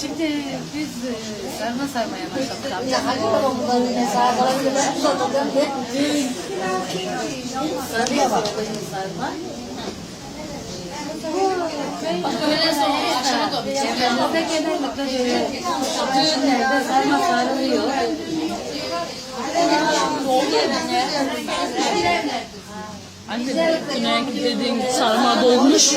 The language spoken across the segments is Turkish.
Şimdi biz e, sarma sarmaya başladık. Böyle sonra da Çevremizde genellikle böyle düğünlerde sarma sarılıyor. Anne buna dediğin sarma dolmuş.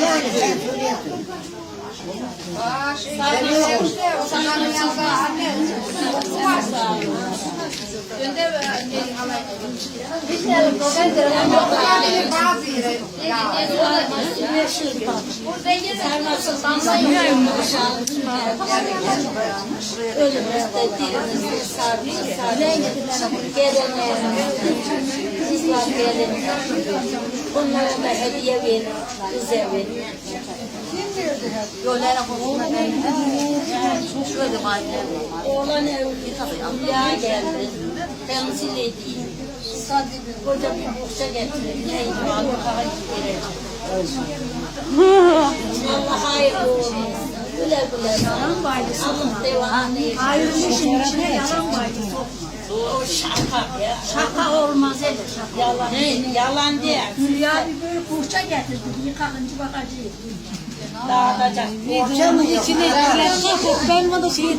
Bunlara da hediye verin, bize verin. Yollara konusunda ben şöyle annem. Oğlan evli tabii ya geldi. Temsil edeyim. Koca bir bohça getirin. Neydi Allah'a verecek. Allah hayırlı olsun. Güle güle. Allah devamını eylesin. Ayrı işin içine yalan var. O şaka ya. Şaka olmaz hele şaka. Yalan, yalan değil. Hülya bir böyle poğaça getirdi. Yıkakıncı bakacağız. Dağıtacak. Poğaçanın içine ben bunu şey